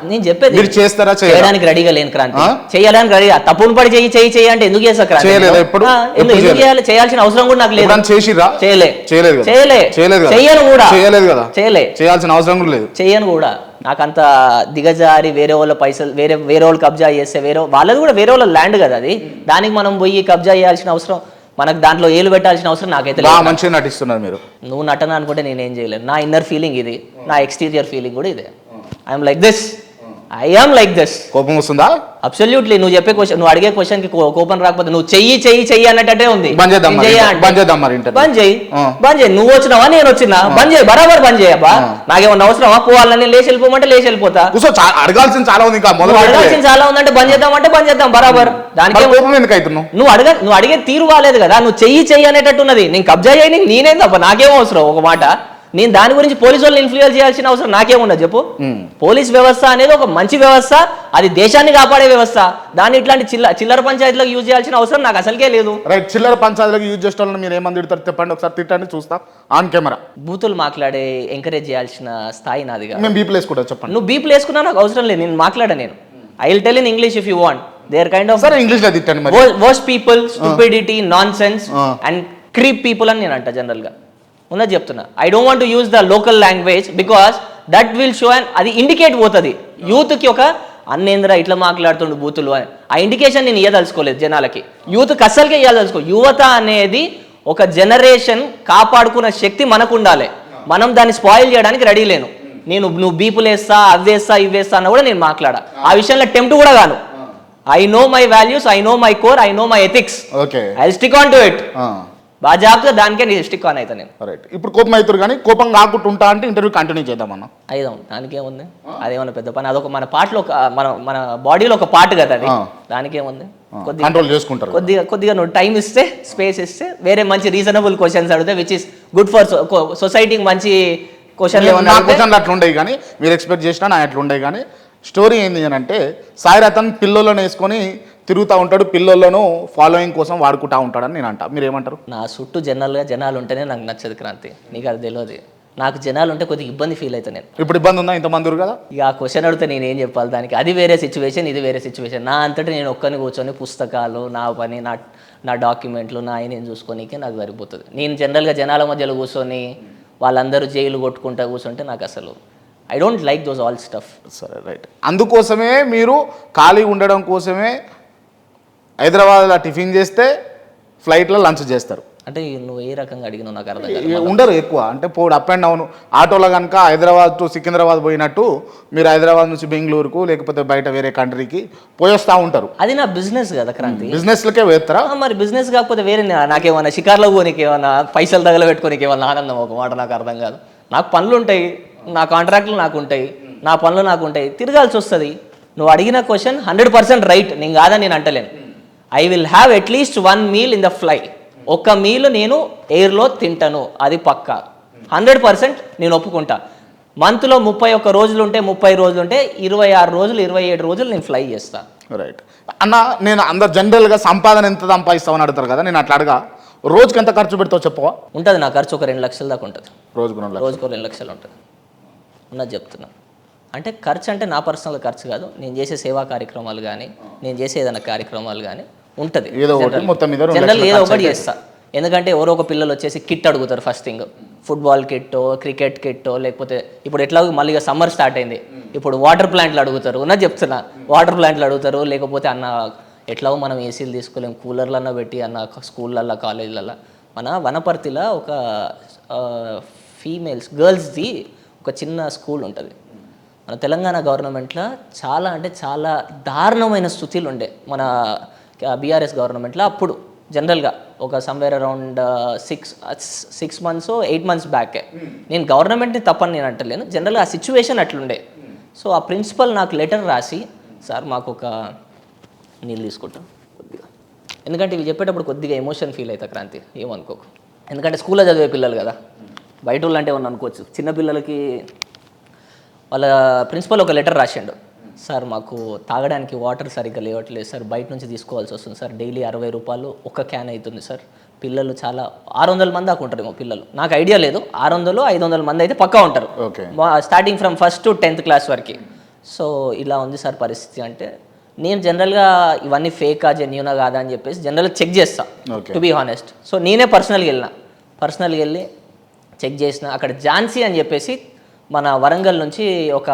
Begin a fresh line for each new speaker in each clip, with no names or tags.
నేను చెప్పేది
మీరు చేస్తారా?
చేయడానికి రెడీగా లేని క్రాంతి? చేయడానికి రెడీ తప్పును పడి చెయ్యి చెయ్యి చెయ్యి అంటే ఎందుకు చేస్తా క్రాంతి?
చేయలేదా? ఎప్పుడు?
ఎందుకు
చేయలేదు?
చేయాలి? చేయాల్సిన అవసరం కూడా నాకు లేదు.
చేసిర్రా?
చేయలే.
చేయలేదు
చేయలే.
చేయలేదు కదా?
చెయ్యను కూడా.
చేయలేదు కదా?
చేయలే.
చేయాల్సిన అవసరం కూడా లేదు.
చెయ్యను కూడా. నాకంత దిగజారి వేరే వాళ్ళ పైసలు వేరే వేరే వాళ్ళు కబ్జా చేస్తే వేరే వాళ్ళది కూడా వేరే వాళ్ళ ల్యాండ్ కదా అది. దానికి మనం పోయి కబ్జా చేయాల్సిన అవసరం మనకు దాంట్లో ఏలు పెట్టాల్సిన అవసరం నాకైతే లేదు.
మంచిగా నటిస్తున్నారు మీరు.
నువ్వు నటన అనుకుంటే నేనేం చేయలేను. నా ఇన్నర్ ఫీలింగ్ ఇది. నా ఎక్స్టీరియర్ ఫీలింగ్ కూడా ఇదే. I'm like this I am like this
కోపం వస్తుందా?
అబ్సల్యూట్లీ నువ్వు చెప్పే క్వశ్చన్ నువ్వు అడిగే క్వశ్చన్కి కోపం రాకపోతే నువ్వు చెయ్యి చెయ్యి చెయ్యి అన్నట్టే ఉంది.
బంద్ చేద్దాం మరి.
అంటే.
బంద్ చేద్దాం మరి ఇంటర్వ్యూ.
బంద్ చేయి. బంద్ చేయి. నువ్వు వచ్చినావా నేను వచ్చినా? బంద్ చేయి. బరాబర్ బంద్ చేయి అబ్బా. నాకేమన్నా అవసరమా? పోవాలని లేచి వెళ్ళిపోమంటే లేచి వెళ్ళిపోతా.
అడగాల్సింది చాలా ఉంది ఇంకా.
అడగాల్సింది చాలా ఉందంటే బంద్ చేద్దామంటే బంద్ చేద్దాం. బరాబర్. దానికి
కోపం ఎందుకు అవుతున్నావు?
నువ్వు అడగ నువ్వు అడిగే తీరు బాగాలేదు కదా. నువ్వు చెయ్యి చెయ్యి అనేటట్టు ఉన్నది. నేను కబ్జా చేయని నేనేం తప్ప నాకేం అవసరం? ఒక మాట. నేను దాని గురించి పోలీసు వాళ్ళని ఇన్ఫ్లుయెన్స్ చేయాల్సిన అవసరం నాకేమున్నది చెప్పు. పోలీస్ వ్యవస్థ అనేది ఒక మంచి వ్యవస్థ అది దేశాన్ని కాపాడే వ్యవస్థ. దాన్ని ఇట్లాంటి చిల్ల చిల్లర పంచాయతీలకు యూజ్ చేయాల్సిన అవసరం నాకు అసలుకే లేదు.
రైట్ చిల్లర పంచాయతీలకు యూజ్ చేసే వాళ్ళని మీరు ఏమంది తిడతారు చెప్పండి ఒకసారి తిట్టండి చూస్తాం. On camera.
బూతులు మాట్లాడే ఎంకరేజ్ చేయాల్సిన స్థాయి నాది
మేము బీ ప్లేస్ కూడా చెప్పండి.
నువ్వు బీపులు వేసుకున్నా నాకు అవసరం లేదు నేను మాట్లాడా నేను. I will tell in English if you want there kind of
సరే ఇంగ్లీష్లో తిట్టండి మరి.
Worst people stupidity nonsense. And creep people అని నేను అంట జనరల్గా ఉన్నది చెప్తున్నా. I don't want use the local language because that will show and అది ఇండికేట్ పోతుంది. యూత్కి ఒక అన్నేంద్ర ఇట్లా మాట్లాడుతుండు బూతులు అని. ఆ ఇండికేషన్ నేను ఇయ్యదలుచుకోలేదు జనాలకి. యూత్కి అస్సలకే ఇయ్యదలుచుకో. యువత అనేది ఒక జనరేషన్ కాపాడుకున్న శక్తి మనకు ఉండాలి మనం దాన్ని స్పాయిల్ చేయడానికి రెడీ లేను. నేను నువ్వు బీపులు వేస్తా అవ్వేస్తా ఇవ్వేస్తా అన్న కూడా నేను మాట్లాడా. ఆ విషయంలో టెంప్ట్ కూడా గాను I know my values I know my core I know my ethics I stick on to it బాజాబ్గా దానికే నేను స్టిక్ ఆన్ అవుతా నేను.
రైట్ ఇప్పుడు కోపం అవుతారు కానీ కోపం కాకుండా ఉంటా అంటే ఇంటర్వ్యూ కంటిన్యూ చేద్దామన్న
అయిదాం దానికేముంది? అదేమన్నా పెద్ద పని? అదొక మన పాటలో ఒక మన మన బాడీలో ఒక పార్ట్ కదా అది. దానికేముంది? కొద్దిగా
కంట్రోల్ చేసుకుంటారు
కొద్దిగా కొద్దిగా నువ్వు టైం ఇస్తే స్పేస్ ఇస్తే వేరే మంచి రీజనబుల్ క్వశ్చన్స్ అడిగితే విచ్ ఇస్ గుడ్ ఫర్ సొసైటీకి మంచి క్వశ్చన్లు
నా
అడిగితే
క్వశ్చన్లు అట్లా ఉండేవి కానీ మీరు ఎక్స్పెక్ట్ చేసినా నా అట్లా ఉండేవి కానీ స్టోరీ ఏంది అని అంటే సాయి రతన్ పిల్లలను వేసుకొని తిరుగుతూ ఉంటాడు పిల్లలను ఫాలోయింగ్ కోసం వాడుకుంటా ఉంటాడని నేను అంటా. మీరు ఏమంటారు
నా చుట్టూ జనరల్గా జనాలు ఉంటేనే నాకు నచ్చదు క్రాంతి. నీకు అది తెలియదు నాకు జనాలు ఉంటే కొద్దిగా ఇబ్బంది ఫీల్ అవుతాను నేను.
ఇప్పుడు ఇబ్బంది ఉందా? ఇంతమంది కదా.
ఇక ఆ క్వశ్చన్ అడిగితే నేను ఏం చెప్పాలి? దానికి అది వేరే సిచ్యువేషన్ ఇది వేరే సిచ్యువేషన్ నా అంతటా నేను ఒక్కని కూర్చొని పుస్తకాలు నా పని నా నా డాక్యుమెంట్లు నా ఆయన చూసుకోనికే నాకు సరిపోతుంది. నేను జనరల్గా జనాల మధ్యలో కూర్చొని వాళ్ళందరూ జైలు కొట్టుకుంటా కూర్చుంటే నాకు అసలు I don't like those all stuff
సరే రైట్ అందుకోసమే మీరు ఖాళీ ఉండడం కోసమే హైదరాబాద్లో టిఫిన్ చేస్తే ఫ్లైట్లో లంచ్ చేస్తారు.
అంటే నువ్వు ఏ రకంగా అడిగినావు నాకు అర్థం కాదు.
ఉండరు ఎక్కువ. అంటే పోడు అప్ అండ్ డౌన్. ఆటోలో కనుక హైదరాబాద్ టు సికింద్రాబాద్ పోయినట్టు మీరు హైదరాబాద్ నుంచి బెంగళూరుకు లేకపోతే బయట వేరే కంట్రీకి పోయొస్తూ ఉంటారు.
అది నా బిజినెస్ కదా క్రాంతి.
బిజినెస్లకే వేస్తారా
మరి బిజినెస్ కాకపోతే వేరే నాకేమన్నా షికార్లో పోనీకి ఏమన్నా పైసలు తగలబెట్టుకోనికి ఏమన్నా ఆనందం ఒక మాట నాకు అర్థం కాదు. నాకు పనులు ఉంటాయి నా కాంట్రాక్ట్లు నాకు ఉంటాయి నా పనులు నాకు ఉంటాయి. తిరగాల్సి వస్తుంది. నువ్వు అడిగిన క్వశ్చన్ హండ్రెడ్ పర్సెంట్ రైట్ నేను కాదని నేను అంటలేను. I will have at least one meal in the fly ఒక్క మీల్ నేను ఎయిర్లో తింటాను. అది పక్కా. హండ్రెడ్ పర్సెంట్ నేను ఒప్పుకుంటా. మంత్లో ముప్పై ఒక్క రోజులు ఉంటే ముప్పై రోజులు ఉంటే ఇరవై ఆరు రోజులు ఇరవై ఏడు రోజులు నేను ఫ్లై చేస్తాను
రైట్ అన్న నేను అందరు జనరల్గా సంపాదన ఎంత సంపాదిస్తామని అడుగుతారు కదా నేను అట్లా అడగా. రోజుకి ఎంత ఖర్చు పెడతావు చెప్పవా
ఉంటుంది నా ఖర్చు ఒక రెండు లక్షల దాకా ఉంటుంది.
రోజుకు రెండు లక్షలు.
రోజుకో రెండు లక్షలు ఉంటుంది. ఉన్నది చెప్తున్నా. అంటే ఖర్చు అంటే నా పర్సనల్ ఖర్చు కాదు. నేను చేసే సేవా కార్యక్రమాలు కానీ నేను చేసే ఏదైనా కార్యక్రమాలు కానీ ఉంటుంది.
ఏదో ఒకటి మొత్తం మీద రెండు
జనరల్ ఏదో ఒకటి. చేస్తా. ఎందుకంటే ఎవరో ఒక పిల్లలు వచ్చేసి కిట్ అడుగుతారు ఫస్ట్ థింగ్ ఫుట్బాల్ కిట్టో క్రికెట్ కిట్టో లేకపోతే ఇప్పుడు ఎట్లా మళ్ళీ సమ్మర్ స్టార్ట్ అయింది. ఇప్పుడు వాటర్ ప్లాంట్లు అడుగుతారు. ఉన్నది చెప్తున్నా వాటర్ ప్లాంట్లు అడుగుతారు లేకపోతే అన్న ఎట్లాగో మనం ఏసీలు తీసుకోలేం కూలర్లన్నా పెట్టి అన్న స్కూళ్ళల్లో కాలేజీలలో మన వనపర్తిలో ఒక ఫీమేల్స్ గర్ల్స్ది ఒక చిన్న స్కూల్ ఉంటుంది. మన తెలంగాణ గవర్నమెంట్లో చాలా అంటే చాలా దారుణమైన స్థుతులు ఉండే మన బీఆర్ఎస్ గవర్నమెంట్లో అప్పుడు జనరల్గా. ఒక somewhere around six six months eight months బ్యాకే నేను గవర్నమెంట్ని తప్పని నేను అంటలేను. జనరల్గా ఆ సిచ్యువేషన్ అట్లుండే. సో ఆ ప్రిన్సిపల్ నాకు లెటర్ రాసి సార్ మాకు ఒక నీళ్ళు తీసుకుంటాం. కొద్దిగా. ఎందుకంటే ఇవి చెప్పేటప్పుడు కొద్దిగా ఎమోషన్ ఫీల్ అవుతా క్రాంతి. ఏమనుకోకు. ఎందుకంటే స్కూల్లో చదివే పిల్లలు కదా. బయట వాళ్ళు అంటే ఏమన్నా అనుకోవచ్చు. చిన్న పిల్లలకి వాళ్ళ ప్రిన్సిపల్ ఒక లెటర్ రాసిండు. సార్ మాకు తాగడానికి వాటర్ సరిగ్గా లేవట్లేదు సార్. బయట నుంచి తీసుకోవాల్సి వస్తుంది సార్. డైలీ అరవై రూపాయలు ఒక క్యాన్ అవుతుంది సార్. పిల్లలు చాలా ఆరు వందల మంది దాకా ఉంటారేమో పిల్లలు. నాకు ఐడియా లేదు. ఆరు వందలు ఐదు వందల మంది అయితే పక్కా ఉంటారు.
Okay.
Starting from first to tenth class వరకు. సో ఇలా ఉంది సార్ పరిస్థితి అంటే నేను జనరల్గా ఇవన్నీ ఫేకా జెన్యునా కాదా అని చెప్పేసి జనరల్గా చెక్ చేస్తా. To be honest. సో నేనే పర్సనల్గా వెళ్ళిన. పర్సనల్గా వెళ్ళి చెక్ చేసిన. అక్కడ ఝాన్సీ అని చెప్పేసి మన వరంగల్ నుంచి ఒక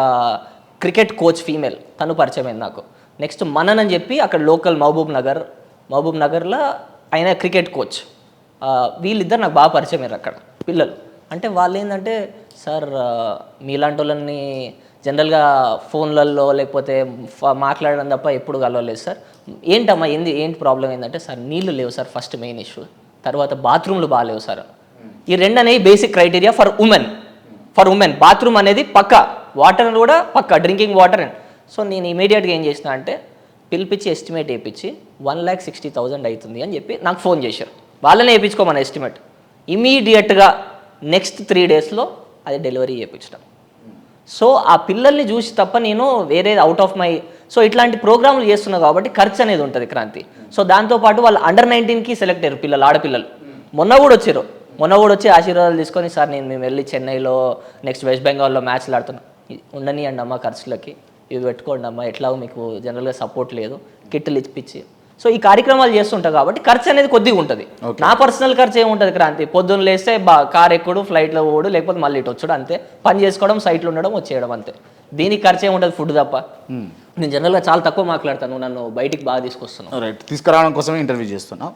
క్రికెట్ కోచ్ ఫీమేల్. తను పరిచయం అయింది నాకు. నెక్స్ట్ మనన్ అని చెప్పి అక్కడ లోకల్ మహబూబ్ నగర్ మహబూబ్ నగర్లో ఆయన క్రికెట్ కోచ్. వీళ్ళిద్దరు నాకు బాగా పరిచయం అయ్యారు అక్కడ పిల్లలు. అంటే వాళ్ళు ఏంటంటే సార్ మీలాంటి వాళ్ళని జనరల్గా ఫోన్లలో లేకపోతే మాట్లాడడం తప్ప ఎప్పుడు కలవలేదు సార్. ఏంటమ్మా ఏంది ఏంటి ప్రాబ్లం ఏంటంటే సార్ నీళ్ళు లేవు సార్ ఫస్ట్ మెయిన్ ఇష్యూ. తర్వాత బాత్రూమ్లు బాగాలేవు సార్. ఈ రెండు అనేవి basic criteria for women. For women. Bathroom అనేది పక్క. వాటర్ కూడా పక్క. Drinking water and. సో నేను ఇమీడియట్గా ఏం చేసిన అంటే పిలిపించి ఎస్టిమేట్ వేయించి వన్ ల్యాక్ సిక్స్టీ థౌజండ్ అవుతుంది అని చెప్పి నాకు ఫోన్ చేశారు. వాళ్ళనే వేయించుకోమని ఎస్టిమేట్. ఇమీడియట్గా నెక్స్ట్ త్రీ డేస్లో అది డెలివరీ చేయించడం సో ఆ పిల్లల్ని చూసి తప్ప నేను వేరే అవుట్ ఆఫ్ మై సో ఇట్లాంటి ప్రోగ్రాంలు చేస్తున్నా కాబట్టి ఖర్చు అనేది ఉంటుంది క్రాంతి. సో దాంతోపాటు వాళ్ళు అండర్ నైన్టీన్కి సెలెక్ట్ అయ్యారు పిల్లలు ఆడపిల్లలు. మొన్న కూడా వచ్చారు. మొన్న కూడా వచ్చి ఆశీర్వాదాలు తీసుకొని సార్ నేను మేము వెళ్ళి చెన్నైలో నెక్స్ట్ వెస్ట్ బెంగాల్లో మ్యాచ్లు ఆడుతున్నాం. ఉండని అండి అమ్మ ఖర్చులకి. ఇవి పెట్టుకోండి అమ్మ. ఎట్లాగో మీకు జనరల్గా సపోర్ట్ లేదు. కిట్లు ఇప్పించి. సో ఈ కార్యక్రమాలు చేస్తుంటా కాబట్టి ఖర్చు అనేది కొద్దిగా ఉంటుంది. నా పర్సనల్ ఖర్చు ఏముంటుంది క్రాంతి? పొద్దున్న లేస్తే బా కార్ ఎక్కుడు ఫ్లైట్లో పోడు లేకపోతే మళ్ళీ ఇటు వచ్చాడు అంతే. పని చేసుకోవడం సైట్లో ఉండడం వచ్చేయడం అంతే. దీనికి ఖర్చు ఏముంటుంది ఫుడ్ తప్ప. నేను జనరల్గా చాలా తక్కువ మాట్లాడతాను. నన్ను బయటికి బాగా తీసుకొస్తున్నావు.
రైట్ తీసుకురావడం కోసమే ఇంటర్వ్యూ చేస్తున్నా.